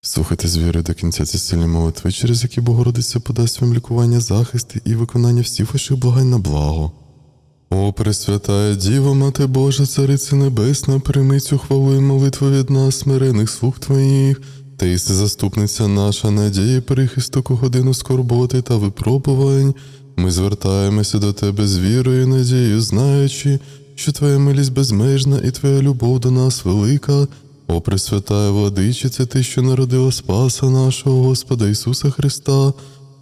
Слухайте з вірою до кінця ці сильні молитви, через які Богородиця подасть вам лікування, захист і виконання всіх ваших благань на благо. О, Пресвятая Діва, Мати Божа, Цариця Небесна, прийми цю хвалу і молитву від нас, смирених слуг Твоїх, Ти єси заступниця наша, надія, прихисток у годину скорботи та випробувань. Ми звертаємося до Тебе з вірою і надією, знаючи, що Твоя милість безмежна і Твоя любов до нас велика. О, Пресвятая Владичице, Ти, що народила Спаса нашого Господа Ісуса Христа,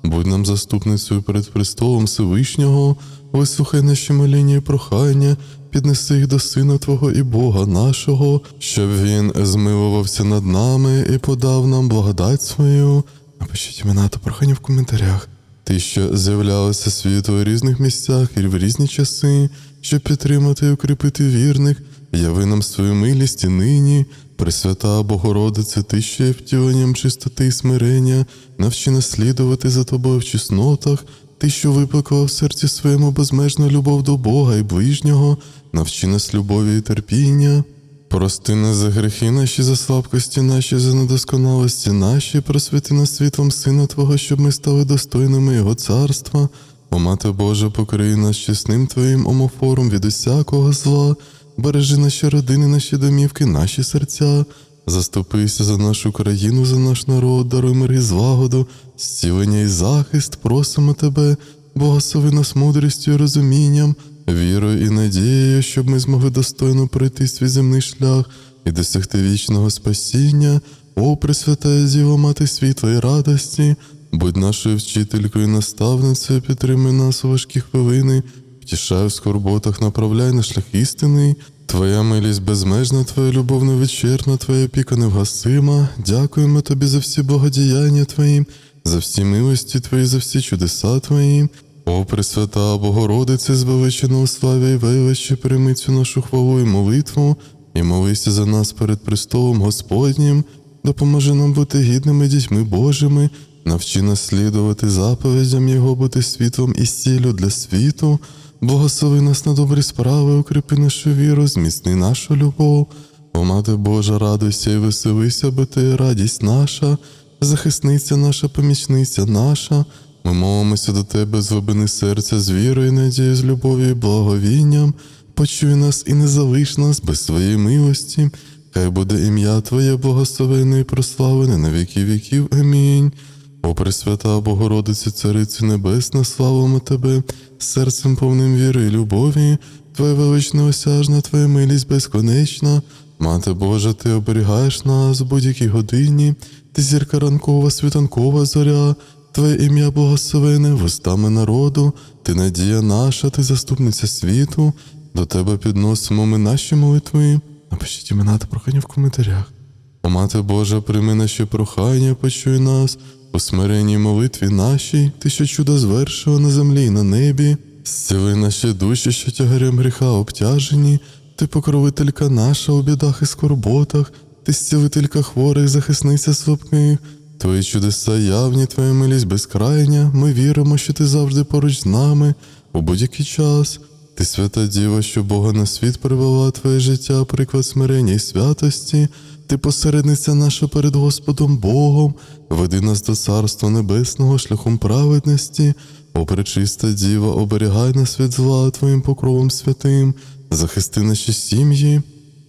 будь нам заступницею перед престолом Всевишнього, вислухай наші моління і прохання, піднеси їх до Сина Твого і Бога нашого, щоб Він змилувався над нами і подав нам благодать свою. Напишіть імена та прохання в коментарях. Ти, що з'являлася світу у різних місцях і в різні часи, щоб підтримати і укріпити вірних, яви нам свою милість і нині, Пресвята Богородице, ти що є втіленням чистоти і смирення, навчи наслідувати за тобою в чеснотах, ти, що викликала в серці своєму безмежну любов до Бога і ближнього, навчи нас любові і терпіння. Прости нас за гріхи наші, за слабкості наші, за недосконалості наші, просвіти нас світлом Сина Твого, щоб ми стали достойними Його царства. О Мати Божа, покрий нас чесним Твоїм омофором від усякого зла, бережи наші родини, наші домівки, наші серця. Заступися за нашу країну, за наш народ, даруй мир і злагоду, зцілення і захист, просимо Тебе, благослови нас мудрістю і розумінням, вірою і надією, щоб ми змогли достойно пройти свій земний шлях і досягти вічного спасіння. О, Пресвятая Діво, Мати світла і радості, будь нашою вчителькою наставницею, підтримуй нас у важкі хвилини, втішай в скорботах, направляй на шлях істини. Твоя милість безмежна, Твоя любов невичерпна, Твоя опіка невгасима. Дякуємо Тобі за всі благодіяння Твої, за всі милості Твої, за всі чудеса Твої. О, Пресвята Богородице, звеличена у славі і величі, прийми цю нашу хвалу і молитву, і молися за нас перед престолом Господнім, допоможи нам бути гідними дітьми Божими, навчи нас слідувати заповідям Його, бути світлом і стілю для світу. Благослови нас на добрі справи, укріпи нашу віру, зміцни нашу любов. О, Мати Божа, радуйся і веселися, бо ти радість наша, захисниця наша, помічниця наша. Ми молимося до Тебе з глибини серця, з вірою, надією, з любов'ю і благовінням. Почуй нас і не залиш нас без своєї милості. Хай буде ім'я Твоє благословене і прославлене на віки віків. Амінь. О, Пресвята Богородице, Царицю Небесна, славимо Тебе, серцем повним віри і любові, Твоя велична осяжна, Твоя милість безконечна. Мати Божа, Ти оберігаєш нас в будь-якій годині, Ти зірка ранкова, світанкова зоря, Твоє ім'я благословене вустами народу, Ти надія наша, Ти заступниця світу, до Тебе підносимо ми наші молитви. Напишіть імена та прохання в коментарях. О, Мати Божа, прийми наші прохання, почуй нас, у смиренній молитві нашій, ти що чудо звершила на землі і на небі, зціли наші душі, що тягарем гріха обтяжені, ти покровителька наша у бідах і скорботах, ти зцілителька хворих, захисниця слабких, твої чудеса явні, твоя милість безкрайня, ми віримо, що ти завжди поруч з нами. У будь-який час. Ти свята Діва, що Бога на світ привела твоє життя, приклад смирення і святості. Ти посередниця наша перед Господом Богом, веди нас до Царства Небесного шляхом праведності, о пречиста Діва, оберігай нас від зла Твоїм покровом святим, захисти наші сім'ї.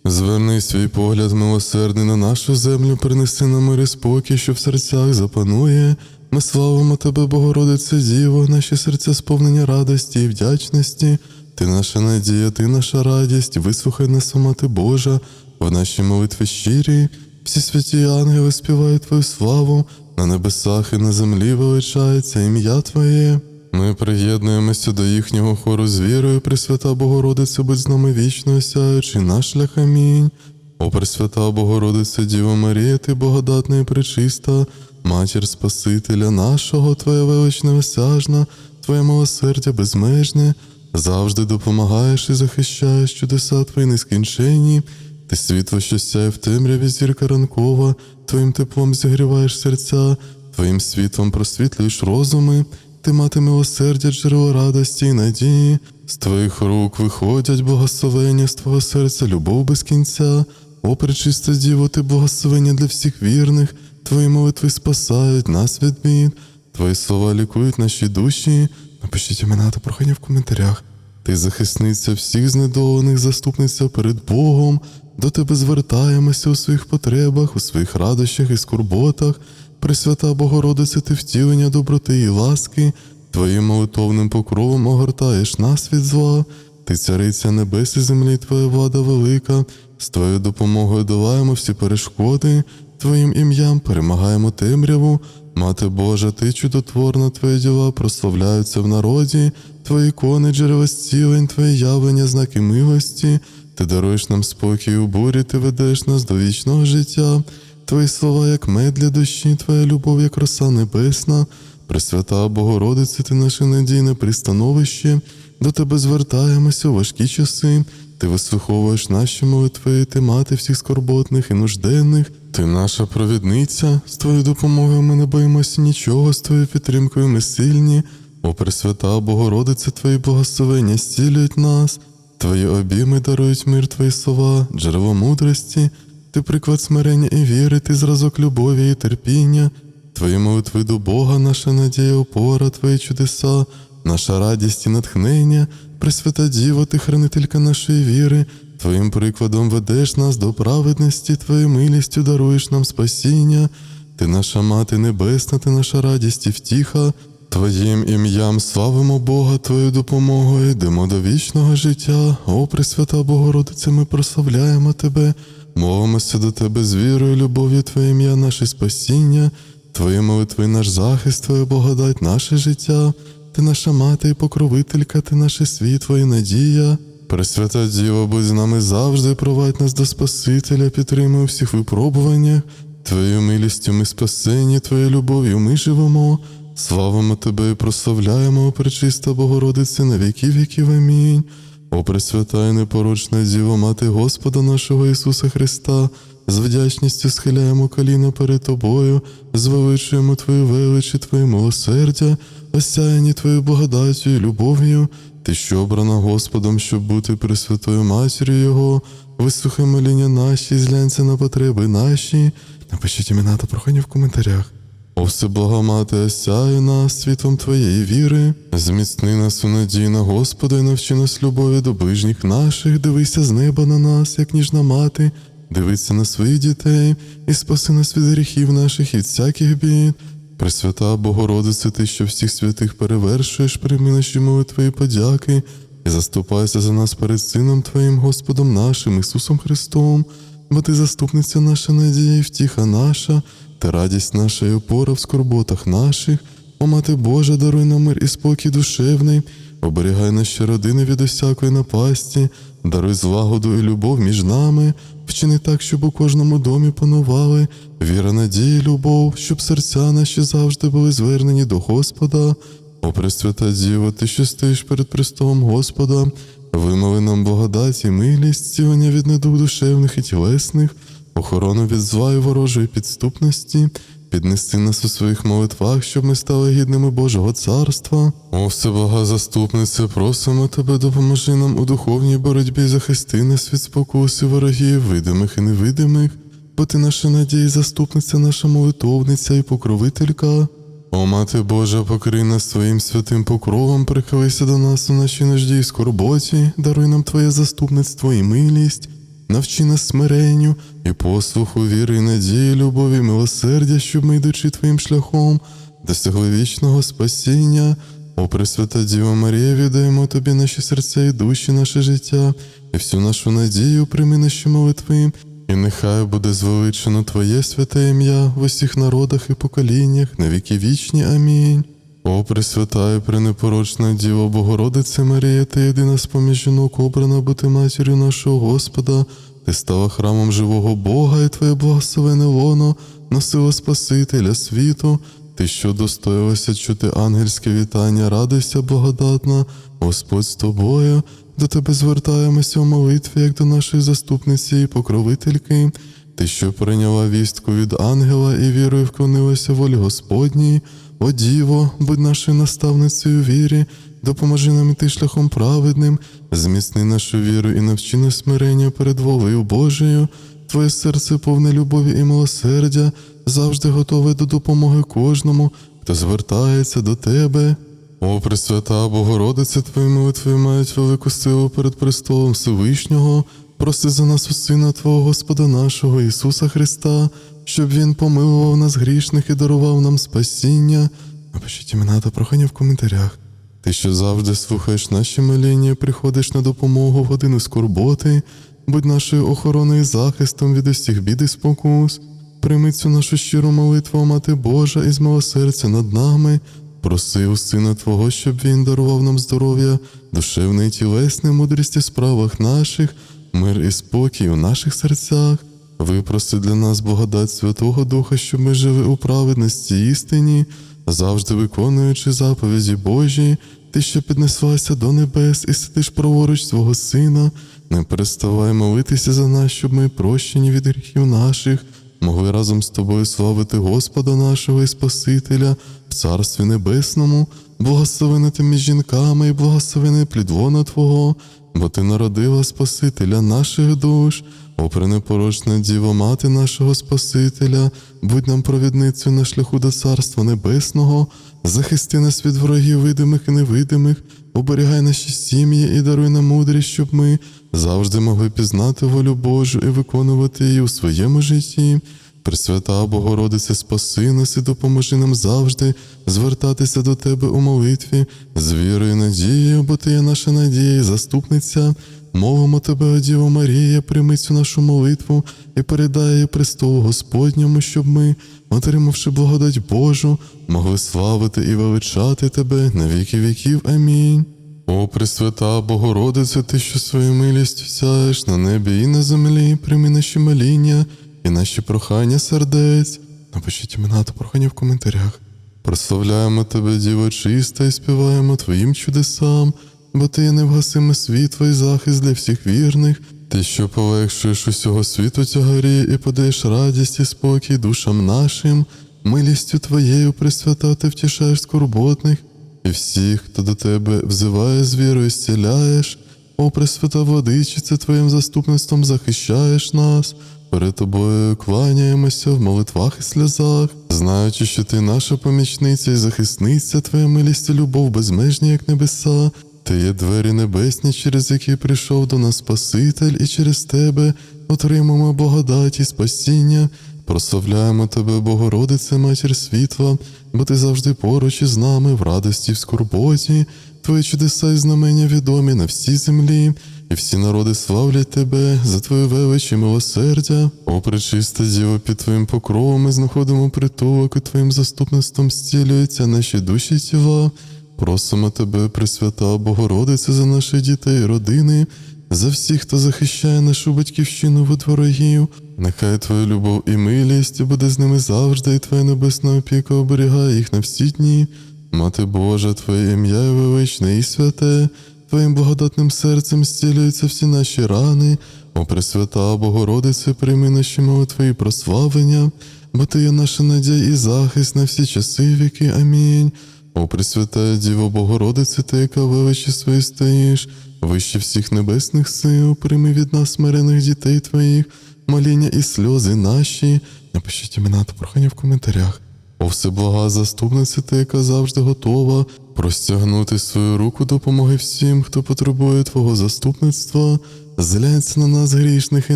Зверни свій погляд милосердний на нашу землю, принеси нам мир і спокій, що в серцях запанує. Ми славимо Тебе, Богородице Діво, наші серця сповнення радості і вдячності. Ти наша надія, ти наша радість, вислухай нас, Мати Божа, в нашій молитві щирі, всі святі ангели співають Твою славу, на небесах і на землі величається ім'я Твоє. Ми приєднуємося до їхнього хору з вірою, Пресвята Богородице, будь з нами вічно осяючи наш шлях. Амінь. О, Пресвята Богородице, Діво Марія, ти благодатна і пречиста, матір Спасителя нашого, Твоя велична осяжна, Твоє милосердя безмежне, завжди допомагаєш і захищаєш чудеса Твої нескінченні. Ти світло, що сяє в темряві зірка ранкова, Твоїм теплом зігріваєш серця, Твоїм світлом просвітлюєш розуми, ти мати милосердя, джерело радості і надії, з твоїх рук виходять благословення, з твого серця любов без кінця. О, пречиста Діво, ти благословення для всіх вірних, Твої молитви спасають нас від бід, Твої слова лікують наші душі. Напишіть імена та прохання в коментарях. Ти захисниця всіх знедолених, заступниця перед Богом. До тебе звертаємося у своїх потребах, у своїх радощах і скорботах. Пресвята Богородице, ти втілення доброти і ласки, Твоїм молитовним покровом огортаєш нас від зла. Ти цариця небес і землі, твоя влада велика. З твоєю допомогою долаємо всі перешкоди, Твоїм ім'ям перемагаємо темряву. Мати Божа, ти чудотворна, твої діла прославляються в народі, твої кони, джерела зцілень, твої явлення, знаки милості. Ти даруєш нам спокій у бурі, ти ведеш нас до вічного життя. Твої слова, як мед для душі, твоя любов, як роса небесна. Пресвята Богородице, ти наше надійне пристановище, до тебе звертаємося у важкі часи. Ти вислуховуєш наші молитви, ти мати всіх скорботних і нужденних. Ти наша провідниця, з твоєю допомогою ми не боїмося нічого, з твоєю підтримкою ми сильні. О, Пресвята Богородице, твої благословення зцілюють нас, твої обійми дарують мир, твої слова, джерело мудрості, ти приклад смирення і віри, ти зразок любові і терпіння, твої молитви до Бога, наша надія, опора, твої чудеса, наша радість і натхнення, Пресвята Діво, ти хранителька нашої віри, Твоїм прикладом ведеш нас до праведності, Твоєю милістю даруєш нам спасіння, ти наша мати небесна, ти наша радість і втіха. Твоїм ім'ям славимо Бога, Твою допомогою, йдемо до вічного життя. О, Пресвята Богородице, ми прославляємо Тебе, молимося до Тебе з вірою, любов'ю, Твоє ім'я, наше спасіння, Твої молитви, наш захист, Твоя благодать, наше життя. Ти наша мати і покровителька, ти наше світло і надія. Пресвята Діва, будь з нами завжди, провадь нас до Спасителя, підтримуй у всіх випробуваннях. Твоєю милістю ми спасені, Твоєю любов'ю ми живемо. Славимо Тебе і прославляємо, пречиста Богородице, на віки віків. Амінь. О Пресвята і непорочна Діво, Мати Господа нашого Ісуса Христа, з вдячністю схиляємо коліна перед Тобою, звеличуємо Твою велич і Твоє милосердя, осяяні Твоєю благодаттю і любов'ю. Ти, що обрана Господом, щоб бути Пресвятою Матір'ю Його, вислухай моління наші, зглянься на потреби наші. Напишіть імена та прохання в коментарях. О всеблага мати, осяй нас світом Твоєї віри, зміцни нас у надії на Господа і навчи нас любові до ближніх наших, дивися з неба на нас, як ніжна мати, дивися на своїх дітей і спаси нас від гріхів наших і всяких бід. Пресвята Богородице, ти, що всіх святих перевершуєш, прийми наші молитви і подяки, і заступайся за нас перед Сином Твоїм, Господом нашим, Ісусом Христом, бо Ти заступниця наша надія і втіха наша, та радість наша і опора в скорботах наших. О, Мати Божа, даруй нам мир і спокій душевний, оберігай наші родини від усякої напасті, даруй злагоду і любов між нами, вчини так, щоб у кожному домі панували, віра, надія, любов, щоб серця наші завжди були звернені до Господа. О, Пресвята Діво, ти що стоїш перед престолом Господа, вимови нам благодать і милість, зцілення від недуг душевних і тілесних, охорону від зла ворожої підступності, піднести нас у своїх молитвах, щоб ми стали гідними Божого царства. О, всебога заступниця, просимо тебе, допоможи нам у духовній боротьбі, захисти нас від спокуси ворогів, видимих і невидимих, бо ти наша надія, заступниця, наша молитовниця і покровителька. О, Мати Божа, покрий нас своїм святим покровом, прихилися до нас у нашій нужді і скорботі, даруй нам Твоє заступництво і милість, навчи нас смиренню і послуху, віри, і надії, любові, милосердя, щоб ми, йдучи Твоїм шляхом, досягли вічного спасіння. О, Пресвята Діва Марія, віддаємо Тобі наші серця і душі, наше життя, і всю нашу надію прийми наші молитви, і нехай буде звеличено Твоє святе ім'я в усіх народах і поколіннях, на віки вічні. Амінь. О, Пресвята пренепорочна Діво Богородице Марія, ти єдина з-поміж жінок обрана бути матір'ю нашого Господа, ти стала храмом живого Бога, і Твоє благословене лоно носило Спасителя світу. Ти, що достоїлася чути ангельське вітання, радуйся, благодатна, Господь з тобою, до тебе звертаємося у молитві, як до нашої заступниці і покровительки. Ти, що прийняла вістку від ангела і вірою вклонилася волі Господній, о Діво, будь нашою наставницею вірі, допоможи нам іти шляхом праведним, зміцни нашу віру і навчи нас смирення перед волею Божою, Твоє серце повне любові і милосердя, завжди готовий до допомоги кожному, хто звертається до тебе. О, Пресвята Богородице, Твої молитви мають велику силу перед престолом Всевишнього. Проси за нас у Сина Твого Господа нашого Ісуса Христа, щоб Він помилував нас грішних і дарував нам спасіння. Напишіть імена та прохання в коментарях. Ти, що завжди слухаєш наші моління, приходиш на допомогу в годину скорботи, будь нашою охороною і захистом від усіх бід і спокус. Прийми цю нашу щиру молитву, Мати Божа, і милосердя над нами. Проси у Сина Твого, щоб Він дарував нам здоров'я, душевне і тілесне, мудрість у справах наших, мир і спокій у наших серцях. Випроси для нас благодать Святого Духа, щоб ми жили у праведності істині, завжди виконуючи заповіді Божі, ти, що піднеслася до небес і сидиш праворуч свого Сина, не переставай молитися за нас, щоб ми, прощені від гріхів наших, могли разом з тобою славити Господа нашого і Спасителя в Царстві Небесному, благословена ти між жінками і благословений плід лона Твого, бо ти народила Спасителя наших душ. О, пренепорочна Діво, мати нашого Спасителя, будь нам провідницею на шляху до Царства Небесного, захисти нас від ворогів видимих і невидимих, оберігай наші сім'ї і даруй нам мудрість, щоб ми завжди могли пізнати волю Божу і виконувати її у своєму житті. Пресвята Богородице, спаси нас і допоможи нам завжди звертатися до Тебе у молитві з вірою і надією, бо Ти є наша надія і заступниця. Мовимо Тебе, Діво Марія, прийми цю нашу молитву і передай її престолу Господньому, щоб ми, отримавши благодать Божу, могли славити і величати Тебе на віки віків. Амінь. О, Пресвята Богородице, Ти, що свою милістю сяєш на небі і на землі, прийми наші моління і наші прохання сердець. Напишіть імена та прохання в коментарях. Прославляємо Тебе, Діво чиста, і співаємо Твоїм чудесам, бо Ти є невгасиме світло і захист для всіх вірних. Ти, що полегшуєш усього світу тягарі і подаєш радість і спокій душам нашим, милістю Твоєю присвята ти втішаєш скорботних, і всіх, хто до Тебе взиває з вірою, зціляєш. О, Пресвята Владичице, Твоїм заступництвом захищаєш нас. Перед тобою кланяємося в молитвах і сльозах, знаючи, що ти наша помічниця і захисниця, твоя милість і любов безмежні, як небеса. Ти є двері небесні, через які прийшов до нас Спаситель, і через тебе отримаємо благодать і спасіння. Прославляємо тебе, Богородице, Матір світла, бо ти завжди поруч із нами в радості, в скорботі. Твої чудеса і знамення відомі на всій землі, і всі народи славлять тебе за велич і милосердя. О, пречиста Діво, під твоїм покровом ми знаходимо притулок, і твоїм заступництвом зцілюються наші душі тіла. Просимо тебе, Пресвята Богородице, за наших дітей родини, за всіх, хто захищає нашу батьківщину від ворогів. Нехай твоя любов і милість буде з ними завжди, і твоя небесна опіка оберігає їх на всі дні. Мати Божа, Твоє ім'я є величне і святе, Твоїм благодатним серцем зцілюються всі наші рани. О, Пресвята Богородице, прийми наші молитви і прославлення, бо Ти є наша надія і захист на всі часи віки. Амінь. О, Пресвята Діво Богородице, Ти, яка величі свої стоїш, вище всіх небесних сил, прийми від нас смирених дітей Твоїх, моління і сльози наші. Напишіть імена та прохання в коментарях. О, всеблага заступниця, ти, яка завжди готова простягнути свою руку допомоги всім, хто потребує Твого заступництва, зглянься на нас грішних і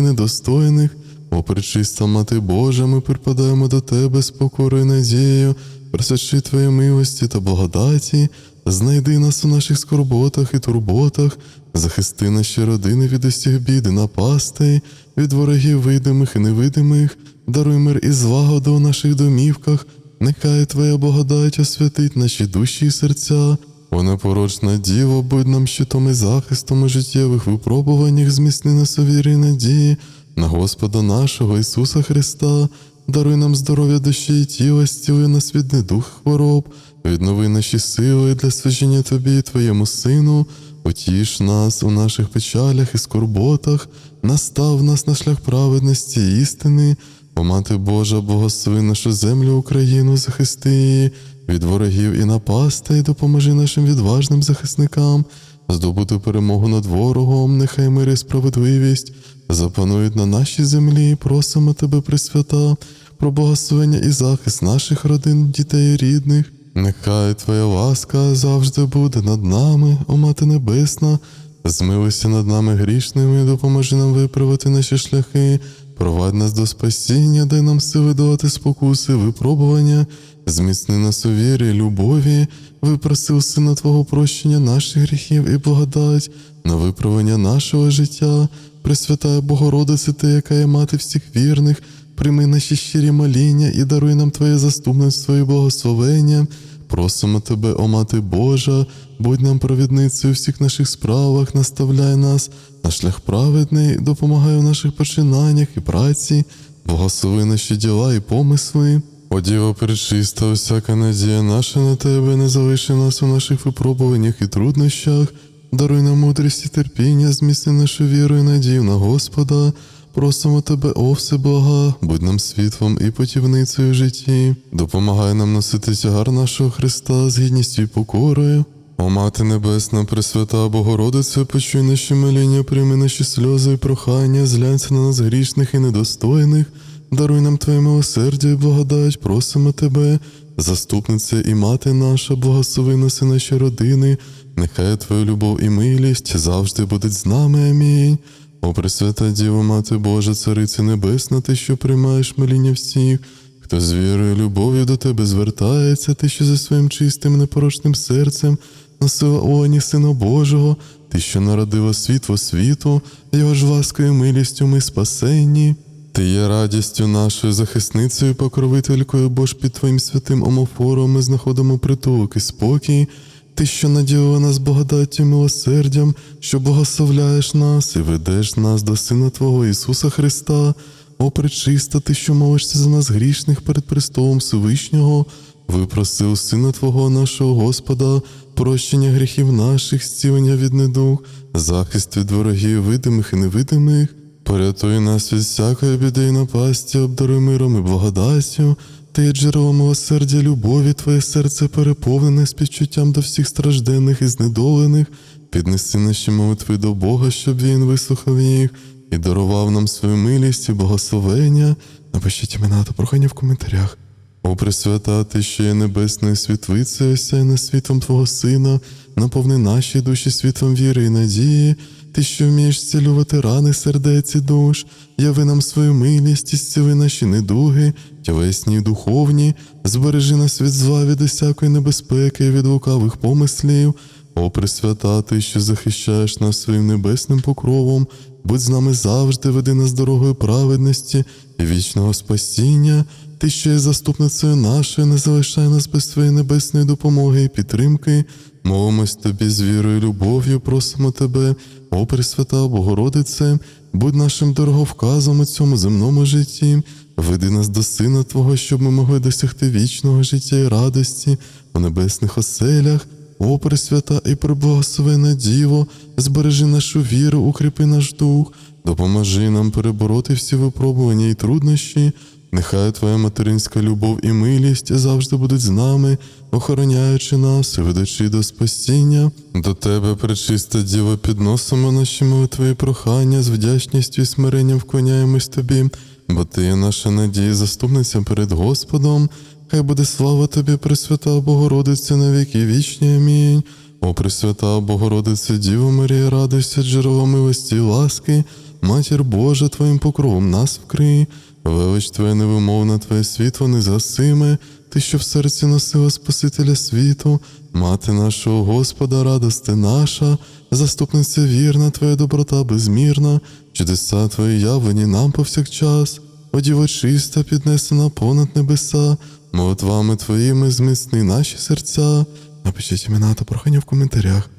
недостойних. О, пречиста Мати Божа, ми припадаємо до Тебе з покорою надією, просячи Твої милості та благодаті, знайди нас у наших скорботах і турботах, захисти наші родини від усіх бід і напастей, від ворогів видимих і невидимих, даруй мир і злагоду у наших домівках. Нехай Твоя благодать освятить наші душі і серця. О непорочна діво, будь нам щитом і захистом у життєвих випробуваннях, зміцни нас у вірі надії на Господа нашого Ісуса Христа, даруй нам здоров'я душі і тіла, зціли нас від недух хвороб, віднови наші сили для служіння Тобі і Твоєму Сину, утіш нас у наших печалях і скорботах, настав нас на шлях праведності і істини. О, Мати Божа, благослови нашу землю Україну, захисти її. Від ворогів і напастей, допоможи нашим відважним захисникам здобути перемогу над ворогом, нехай мир і справедливість запанують на нашій землі. Просимо тебе, Пресвята, про благословення і захист наших родин, дітей і рідних. Нехай Твоя ласка завжди буде над нами, о Мати Небесна. Змилуйся над нами грішними, допоможи нам виправити наші шляхи, провадь нас до спасіння, дай нам сили долати спокуси, випробування, зміцни нас у вірі, любові, випроси у Сина Твого прощення наших гріхів і благодать на виправлення нашого життя. Пресвятая Богородице, Ти, яка є мати всіх вірних, прийми наші щирі моління і даруй нам Твоє заступництво і благословення. Просимо Тебе, о Мати Божа, будь нам провідницею у всіх наших справах, наставляй нас на шлях праведний, допомагай у наших починаннях і праці, благослови наші діла і помисли. О Діво пречиста, усяка надія наша на Тебе, не залиши нас у наших випробуваннях і труднощах, даруй нам мудрість і терпіння, зміцни нашу віру і надію на Господа. Просимо тебе, о Всеблага, будь нам світлом і путівницею в житті, допомагай нам носити тягар нашого Христа з гідністю і покорою. О Мати Небесна, Пресвята Богородице, почуй наші моління, прийми наші сльози і прохання, зглянься на нас грішних і недостойних, даруй нам Твоє милосердя і благодать, просимо Тебе, заступниця і мати наша, благослови нас і наші родини, нехай Твоя любов і милість завжди будуть з нами. Амінь. О Пресвята Діво, Мати Божа, Царице Небесна, Ти, що приймаєш моління всіх, хто з вірою любов'ю до Тебе звертається, Ти, що за своїм чистим непорочним серцем носила оні Сина Божого, Ти, що народила світло світу, його ж ласкою милістю ми спасенні. Ти є радістю нашою захисницею, покровителькою, бо ж під Твоїм святим омофором ми знаходимо притулок і спокій. Ти, що наділила нас благодаттю милосердям, що благословляєш нас і ведеш нас до Сина Твого Ісуса Христа, о пречиста, Ти, що молишся за нас грішних перед престолом Всевишнього, випроси у Сина Твого нашого Господа, прощення гріхів наших, зцілення від недуг, захист від ворогів, видимих і невидимих. Порятуй нас від всякої біди і напасті, обдаруй миром і благодаттю. Ти є джерело милосердя, любові, твоє серце переповнене співчуттям до всіх стражденних і знедолених. Піднеси наші молитви до Бога, щоб Він вислухав їх і дарував нам свою милість і благословення. Напишіть імена та прохання в коментарях. О, Пресвята, Ти, що є небесною світлицею, осяйна світлом Твого Сина, наповни наші душі світлом віри і надії. Ти, що вмієш зцілювати рани сердець і душ, яви нам свою милість і наші недуги, тілесні і духовні, збережи нас від зла, від усякої небезпеки від лукавих помислів. О, Пресвята, Ти, що захищаєш нас своїм небесним покровом, будь з нами завжди, веди нас дорогою праведності і вічного спасіння. Ти, що є заступницею нашою, не залишай нас без твоєї небесної допомоги і підтримки. Молимось тобі з вірою і любов'ю, просимо тебе, о Пресвята Богородице, будь нашим дороговказом у цьому земному житті, веди нас до Сина Твого, щоб ми могли досягти вічного життя і радості у небесних оселях. О, Пресвята і преблагословена Діво, збережи нашу віру, укріпи наш дух, допоможи нам перебороти всі випробування і труднощі. Нехай Твоя материнська любов і милість завжди будуть з нами, охороняючи нас, ведучи до спасіння. До Тебе, пречиста Діво, підносимо наші молитви і прохання з вдячністю і смиренням вклоняємось Тобі, бо Ти є наша надія, заступниця перед Господом. Хай буде слава Тобі, Пресвята Богородиця, на віки вічні. Амінь. О, Пресвята Богородице, Діво Марія, радуйся, джерело милості і ласки, Матір Божа, Твоїм покровом нас вкрий. Велич Твоя невимовна, Твоє світло незгасиме, Ти, що в серці носила Спасителя світу, мати нашого Господа, радости наша, заступниця вірна, Твоя доброта безмірна, чудеса Твої явлені нам повсякчас, О, Діво чиста, піднесена понад небеса, молитвами Твоїми зміцни наші серця. Напишіть імена та прохання в коментарях.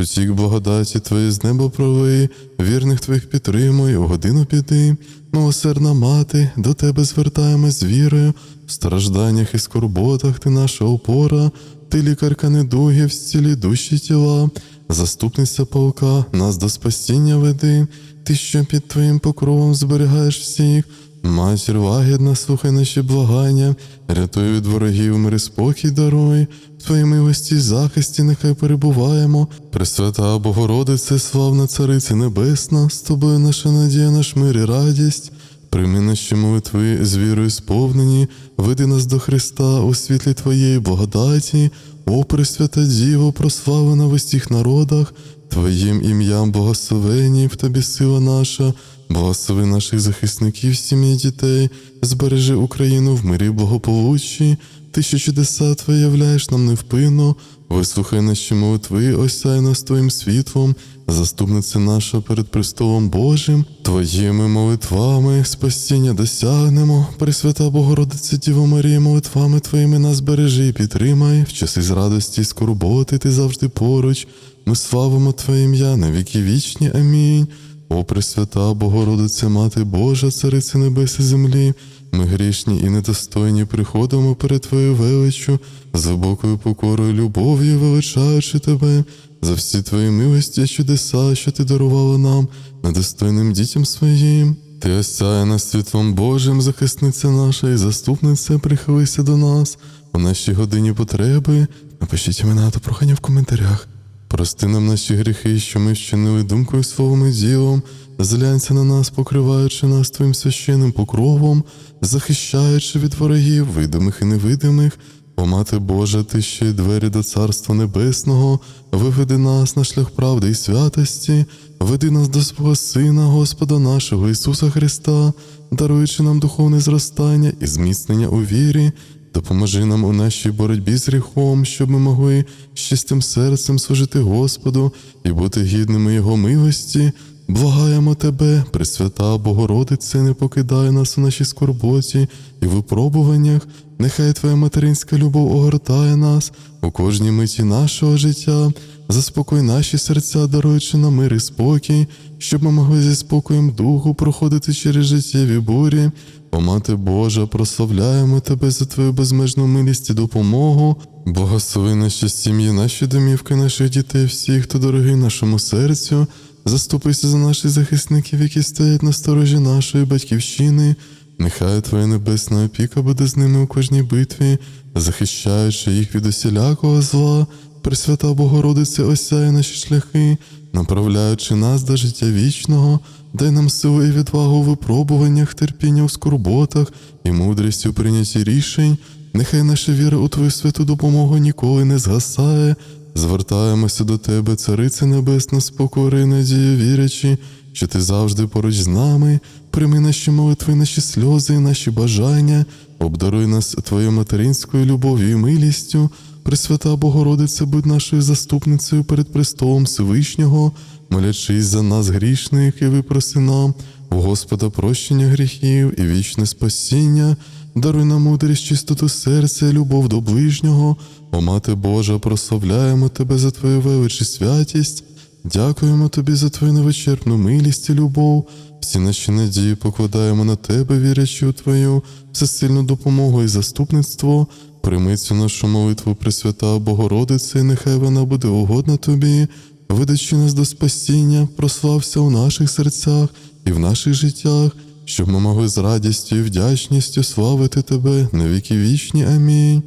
Потік благодаті Твої з неба прови, вірних Твоїх підтримуй у годину біди. Милосердна мати, до Тебе звертаємось з вірою, в стражданнях і скорботах Ти наша опора, Ти лікарка недугів, зцілі душі тіла, заступниця полка, нас до спасіння веди, Ти, що під Твоїм покровом зберігаєш всіх. Матір лагідна, слухай наші благання, рятуй від ворогів, мир і спокій даруй, в Твоїй милості захисті нехай перебуваємо. Пресвята Богородице, славна Царице Небесна, з тобою наша надія, наш мир і радість. Прийми наші молитви з вірою сповнені, веди нас до Христа у світлі Твоєї благодаті, о Пресвята Діво, прославлена в усіх народах, Твоїм ім'ям благословені в Тобі сила наша, благослови наших захисників, сім'ї дітей, збережи Україну в мирі благополуччі, Ти, що чудеса Твої являєш нам невпинно, вислухай наші молитви, осяй нас Твоїм світлом, заступниця наша перед престолом Божим, Твоїми молитвами спасіння досягнемо, Пресвята Богородице Діво Марія, молитвами Твоїми нас бережи і підтримай, в часи з радості і скорботи Ти завжди поруч. Ми славимо Твоє ім'я на віки вічні. Амінь. О Пресвята Богородице, Мати Божа, Царице Небес і землі, ми грішні і недостойні приходимо перед Твоєю величчю, з глибокою покорою, любов'ю, величаючи Тебе, за всі Твої милості, і чудеса, що Ти дарувала нам, недостойним дітям своїм. Ти осяє нас світлом Божим, захисниця наша і заступниця, прихилися до нас у нашій годині потреби. Напишіть імена та прохання в коментарях. Прости нам наші гріхи, що ми вчинили думкою, словом і ділом, зглянься на нас, покриваючи нас твоїм священним покровом, захищаючи від ворогів, видимих і невидимих. О, Мати Божа, ти ще й двері до Царства Небесного, виведи нас на шлях правди і святості, веди нас до свого Сина, Господа нашого Ісуса Христа, даруючи нам духовне зростання і зміцнення у вірі. Допоможи нам у нашій боротьбі з гріхом, щоб ми могли з чистим серцем служити Господу і бути гідними Його милості. Благаємо Тебе, Пресвята Богородице, не покидай нас у нашій скорботі і випробуваннях. Нехай Твоя материнська любов огортає нас у кожній миті нашого життя. Заспокой наші серця, даруючи нам мир і спокій, щоб ми могли зі спокоєм духу проходити через життєві бурі. О, Мати Божа, прославляємо Тебе за Твою безмежну милість і допомогу. Благослови наші сім'ї, наші домівки, наших дітей, всіх, хто дорогий нашому серцю. Заступися за наших захисників, які стоять на сторожі нашої батьківщини. Нехай Твоя небесна опіка буде з ними у кожній битві, захищаючи їх від усілякого зла. Пресвята Богородице, осяє наші шляхи, направляючи нас до життя вічного, дай нам силу і відвагу у випробуваннях, терпіння у скорботах і мудрість у прийнятті рішень. Нехай наша віра у Твою святу допомогу ніколи не згасає. Звертаємося до Тебе, Царице Небесна, спокори надію, вірячи, що Ти завжди поруч з нами, прийми наші молитви, наші сльози наші бажання, обдаруй нас Твоєю материнською любов'ю і милістю. Пресвята Богородице, будь нашою заступницею перед престолом Всевишнього, молячись за нас грішних і випроси нам, у Господа прощення гріхів і вічне спасіння, даруй нам мудрість, чистоту серця, любов до ближнього. О Мати Божа, прославляємо Тебе за Твою велич святість, дякуємо Тобі за Твою невичерпну милість і любов. Всі наші надії покладаємо на Тебе, вірячи у Твою всесильну допомогу і заступництво. Прийми цю нашу молитву, Пресвята Богородице, і нехай вона буде угодна Тобі, видачи нас до спасіння, прослався у наших серцях і в наших життях, щоб ми могли з радістю і вдячністю славити Тебе на віки вічні. Амінь.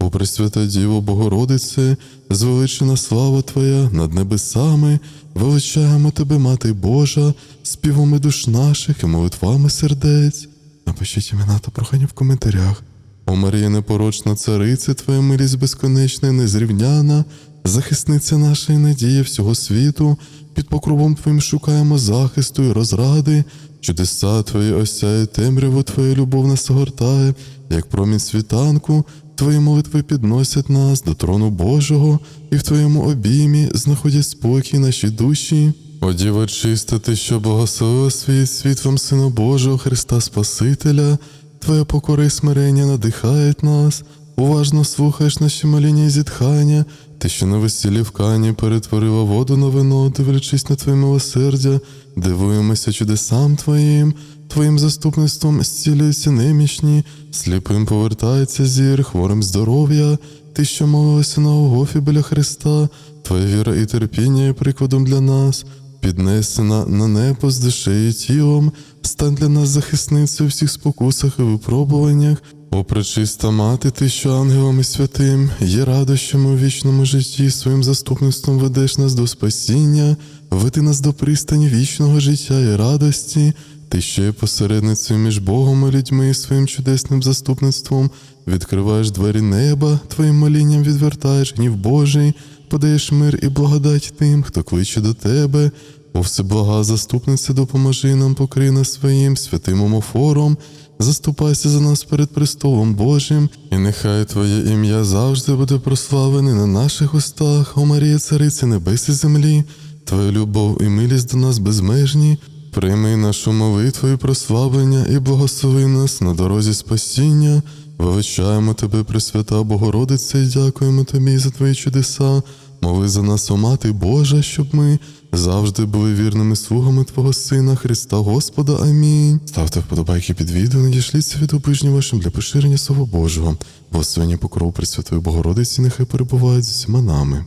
О Пресвята Діво Богородице, звеличена слава Твоя над небесами, величаємо Тебе, Мати Божа, співами душ наших і молитвами сердець. Напишіть імена та прохання в коментарях. О Марія непорочна цариця, Твоя милість безконечна незрівняна, захисниця наша і надія всього світу, під покровом Твоїм шукаємо захисту і розради, чудеса Твої осяє темряву, Твоя любов нас огортає, як промінь світанку, Твої молитви підносять нас до трону Божого, і в Твоєму обіймі знаходять спокій наші душі. О Діво чиста, ти, що благословила світ світлом Сина Божого, Христа Спасителя, Твоя покора і смирення надихають нас, уважно слухаєш наші моління і зітхання, ти, що на весіллі в Кані перетворила воду на вино, дивлячись на Твоє милосердя, дивуємося чудесам Твоїм, Твоїм заступництвом зцілюються немічні, сліпим повертається зір, хворим здоров'я, ти, що молилася на Голгофі біля Христа, Твоя віра і терпіння є прикладом для нас, піднесена на небо з душею тілом, стань для нас захисницею у всіх спокусах і випробуваннях. О, пречиста мати, ти, що ангелом і святим, є радощами у вічному житті, своїм заступництвом ведеш нас до спасіння, веди нас до пристані вічного життя і радості. Ти ще посередницею між Богом і людьми і своїм чудесним заступництвом, відкриваєш двері неба, твоїм молінням відвертаєш гнів Божий, подаєш мир і благодать тим, хто кличе до тебе. О всеблага заступниця, допоможи нам, покрий нас своїм святим омофором, заступайся за нас перед престолом Божим, і нехай Твоє ім'я завжди буде прославлене на наших устах, о Марія, Царице небес і землі, Твоя любов і милість до нас безмежні. Прийми нашу молитву і прославлення і благослови нас на дорозі спасіння. Величаємо Тебе, Пресвята Богородице, і дякуємо Тобі за Твої чудеса. Моли за нас, о Мати Божа, щоб ми завжди були вірними слугами Твого Сина Христа Господа. Амінь. Ставте вподобайки під відео, надішліться від обижні вашим для поширення Слова Божого. Благословення покров Пресвятої Богородиці, нехай перебувають з усіма нами.